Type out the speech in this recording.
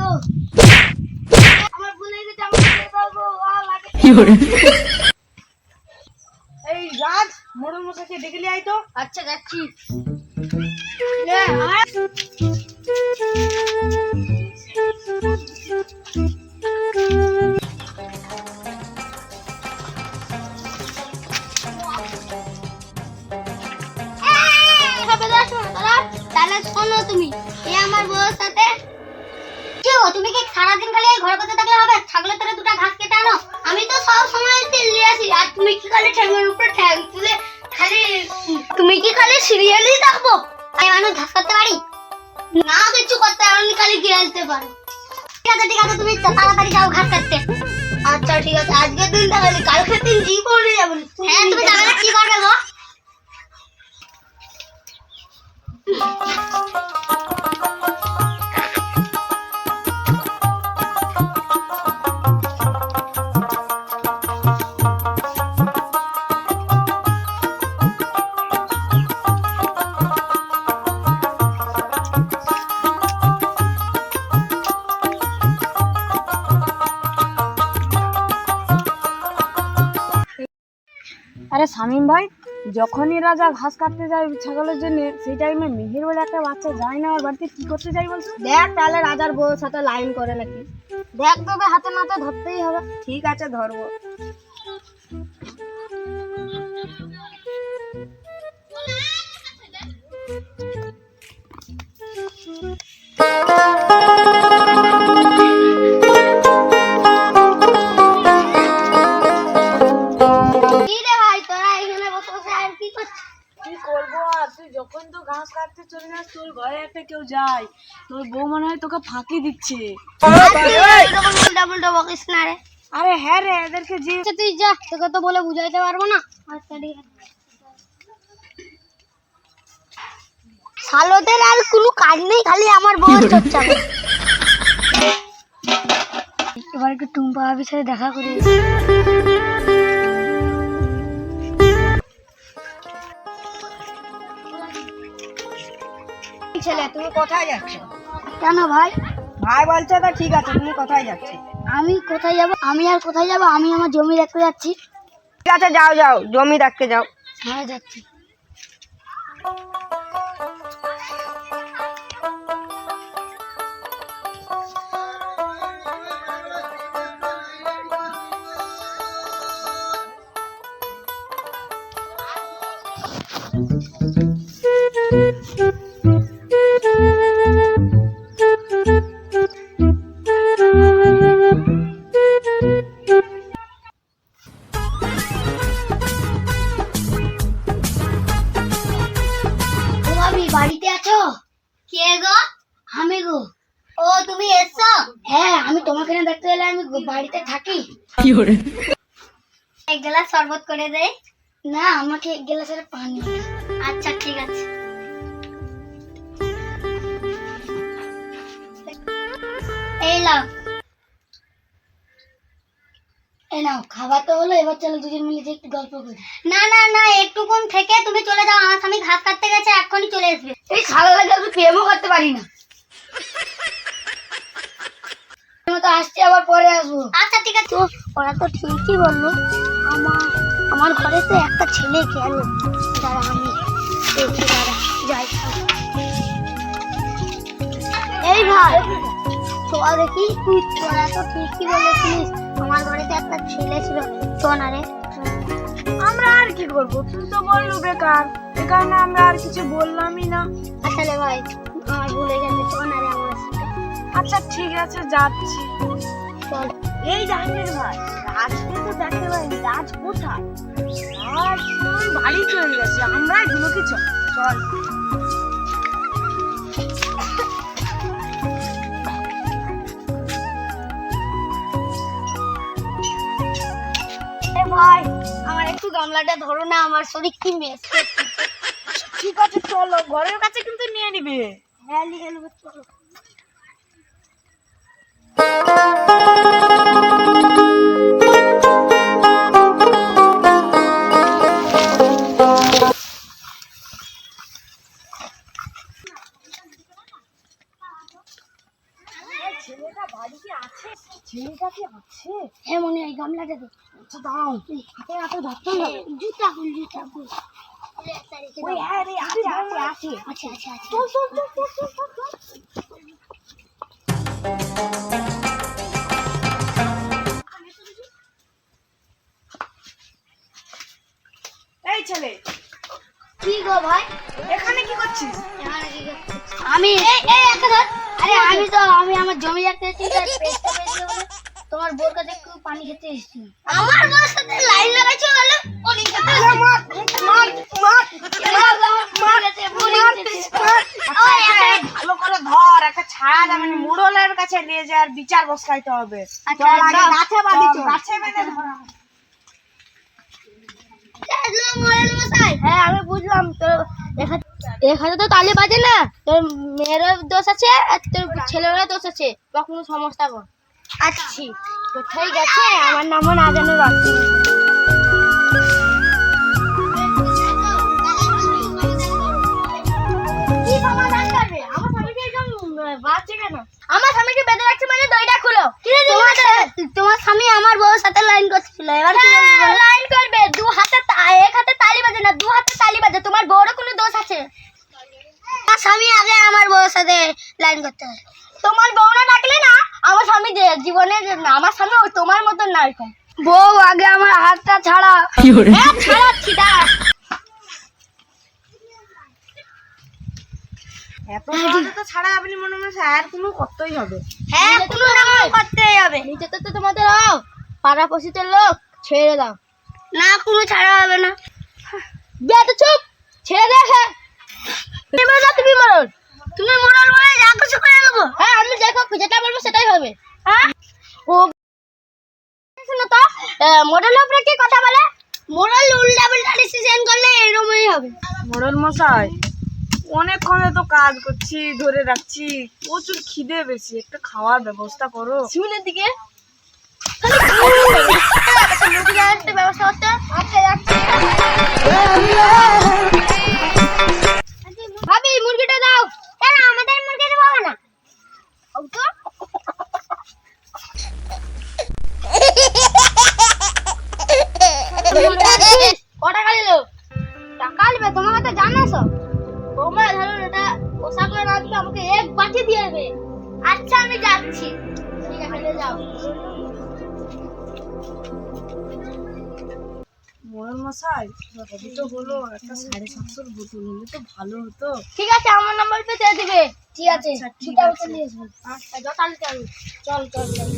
গো। আমার ভুল গেছে পারব আ লাগে। এই রাজ মোড়ল মশাইকে ডেকে নিয়ে আয় তো। আচ্ছা যাচ্ছি। শোনো তুমি এ আমার বউর সাথে কি তুমি কি সারাদিন খালি এই ঘরে বসে থাকলে হবে? ছাগলের তরে দুটো ঘাস কেটে আনো? আমি তো সব সময় তেল নিয়ে আসি। আর তুমি কি খালি ঠ্যাঙের উপরে ঠ্যাং তুলে খালি তুমি কি খালি সিরিয়ালই দেখব? আমি মানুষ ঘাস করতে পারি? না কিছু করতে আমি খালি গিয়ে আসতে পারো। ঠিক আছে ঠিক আছে তুমি তাড়াতাড়ি যাও ঘাস কাটতে। আচ্ছা ঠিক আছে আজকের দিন তাহলে কালকে দিন জি করে যাব হ্যাঁ তুমি যাবে না কি করবে গো? শামিম ভাই, যখনই রাজা ঘাস কাটতে যায় ছাগলের জন্য, সেই টাইমে মিহির বলে একটা বাচ্চা যায় না আর বাড়িতে, কি করতে যাই বলছো দেখ তাহলে রাজার বউর সাথে লাইন করে নাকি। দেখ তোকে হাতে নাতে ধরতেই হবে। ঠিক আছে, ধরবো। তোকে ফাঁকি দিচ্ছে। না রে আরে হ্যাঁ রে এদেরকে যে আচ্ছা তুই যা তোকে তো বলে বুঝাইতে পারব না। আচ্ছা শালোদের আর কোনো কাজ নেই খালি আমার বউ চর্চা এবার একটু টুম্পা ভাবির সাথে দেখা করি। ছেলে তুমি কোথায় যাচ্ছ? কেন ভাই? ভাই বলছে তো ঠিক আছে তুমি কোথায় যাচ্ছ? আমি কোথায় যাব? আমি আর কোথায় যাব? আমি আমার জমি দেখতে যাচ্ছি। ঠিক আছে যাও যাও জমি দেখতে যাও। হ্যাঁ যাচ্ছি। ও আমি তোমাকে না দেখতে গেলে আমি বাড়িতে থাকি। এক গ্লাস শরবত করে দে। না আমাকে এক গ্লাসের পানি আচ্ছা ঠিক আছে। এই লাও এই নাও খাবার তো হলো এবার চলো দুজন মিলে একটু গল্প করি। না না না একটুক্ষণ থেকে তুমি চলে যাও আমার স্বামী ঘাস কাটতে গেছে এখনই চলে আসবে। এই খালা লাগে আমি প্রেমও করতে পারি না। আমি তো আসছি আবার পরে আসব। আচ্ছা ঠিক আছে। ওরা তো ঠিকই বলল আমার আমার ঘরে তো একটা ছেলে গেল যারা আমি দেখি দাঁড়া যাই। এই ভাই তোরা দেখি তুই তোরা তো ঠিকই বলেছিলিস আমার বাড়িতে একটা ছেলে ছিল। তো না রে। আমরা আর কি করব? তুই তো বললু বেকার। এ কারণে আমরা আর কিছু বললামই না। আসলে ভাই আমার ভুলে গেছে তো না রে আমার। আচ্ছা ঠিক আছে, যাচ্ছি। চল এই জাহাঙ্গীর ভাই, রাজকে তো দেখতে পাইনি, রাজ কোথায়? বাড়ি চলে গেছে, আমরাই ঢুকি চল চল। এ ভাই, আমার একটু গামলাটা ধরো না, আমার শরীর কি মেস ঠিক আছে, চলো, ঘরের কাছে কিন্তু নিয়ে নিবে। হ্যাঁ লিখে নেব, চলো। ছেলেটা বাড়িতে আছে ছেলেটা কি আছে হ্যাঁ মনে হয় গামলাটা দে আচ্ছা দাঁড়াও হাতে হাতে ধরতে হবে জুতা খুল জুতা খুল ওই হ্যাঁ রে আছে আছে আছে আচ্ছা আচ্ছা আচ্ছা চল চল চল চল চল চল চল এই ছেলে কি গো ভাই? এখানে কি করছিস? আমি এই এই একটা ধর। আরে আমি তো আমি আমার জমি রাখতে তোমার বোর কাছে পানি খেতে এসেছি। আমার বোর সাথে লাইন লাগাইছো বলে পানি খেতে মার মার মার ভালো করে ধর একটা ছায়া যাবে মুড়লের কাছে নিয়ে যা আর বিচার বসাইতে হবে। আচ্ছা, চল আগে গাছে বাঁধি। গাছে বেঁধে ধরা। হ্যাঁ আমি বুঝলাম তোর এখানে এখানে তো তালি বাজে না। তোর মেয়েরও দোষ আছে আর তোর ছেলেরও দোষ আছে। কখনো সমস্যা কর। আচ্ছা। কোথায় গেছে? আমার নামও না জানো করবে আমার স্বামীকে বেঁধে রাখছে মানে দইটা খুলো। তোমার তোমার স্বামী আমার বউর সাথে লাইন করছিল এবার লাইন করবে। দু হাতে এক হাতে তালি বাজে না দু হাতে তালি বাজে। তোমার বউরও কোনো দোষ আছে? আমার স্বামী আগে আমার বউর সাথে লাইন করতে হয় তোমার বউ না ডাকলে না আমার স্বামী যে জীবনে আমার ওই তোমার মতন না এরকম। বউ আগে আমার হাতটা ছাড়া। হ্যাঁ, ছাড়াচ্ছি দাঁড়া ছাড়া যাবে না মনে আর কোনো করতেই হবে। হ্যাঁ কোনো করতেই হবে। নিচে তো তোমাদের লোক ছেড়ে দাও। না কোনো ছাড়া হবে না। চুপ ছেড়ে দে হ্যাঁ তুমি মরল তুমি মরল বলে যা কিছু করে নেব। হ্যাঁ আমি দেখো যেটা বলব সেটাই হবে। হ্যাঁ? ও শোনো তো মডেল উপরে কি কথা বলে? মডেল উল্টা পাল্টা ডিসিশন করলে এরকমই হবে। মোড়ল মশাই অনেকক্ষণ তো কাজ করছি ধরে রাখছি প্রচুর খিদে বেশি একটা খাওয়ার ব্যবস্থা করো। সিমিনের দিকে। ব্যবস্থা করতে আচ্ছা ময়ূর মশাই তো হলো একটা সাড়ে সাতশোর হলে তো ভালো হতো। ঠিক আছে আমার নাম্বার পে দিয়ে দিবে। ঠিক আছে আচ্ছা, ঠিক আছে। আচ্ছা, চল চল চল।